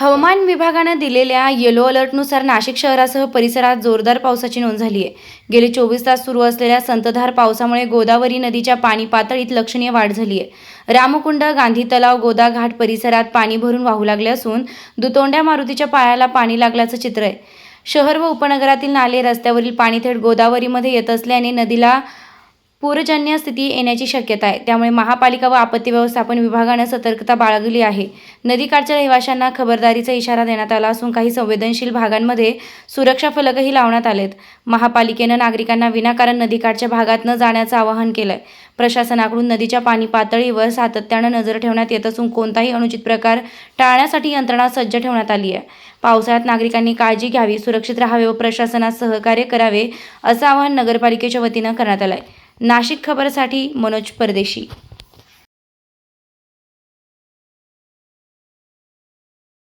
हवामान विभागानं दिलेल्या येलो अलर्टनुसार नाशिक शहरासह परिसरात जोरदार पावसाची नोंद झाली आहे गेले चोवीस तास सुरू असलेल्या संतधार पावसामुळे गोदावरी नदीच्या पाणी पातळीत लक्षणीय वाढ झाली आहे रामकुंड गांधी तलाव गोदा घाट परिसरात पाणी भरून वाहू लागले असून दुतोंड्या मारुतीच्या पायाला पाणी लागल्याचं चित्र आहे. शहर व उपनगरातील नाले रस्त्यावरील पाणी थेट गोदावरीमध्ये येत असल्याने नदीला पूरजन्य स्थिती येण्याची शक्यता आहे. त्यामुळे महापालिका व आपत्ती व्यवस्थापन विभागानं सतर्कता बाळगली आहे. नदीकाठच्या रहिवाशांना खबरदारीचा इशारा देण्यात आला असून काही संवेदनशील भागांमध्ये सुरक्षा फलकही लावण्यात आलेत. महापालिकेनं नागरिकांना विनाकारण नदीकाठच्या भागात न जाण्याचं आवाहन केलं आहे प्रशासनाकडून नदीच्या पाणी पातळीवर सातत्यानं नजर ठेवण्यात येत असून कोणताही अनुचित प्रकार टाळण्यासाठी यंत्रणा सज्ज ठेवण्यात आली आहे. पावसाळ्यात नागरिकांनी काळजी घ्यावी सुरक्षित राहावे व प्रशासनास सहकार्य करावे असं आवाहन नगरपालिकेच्या वतीनं करण्यात आलं आहे नाशिक खबरसाठी मनोज परदेशी.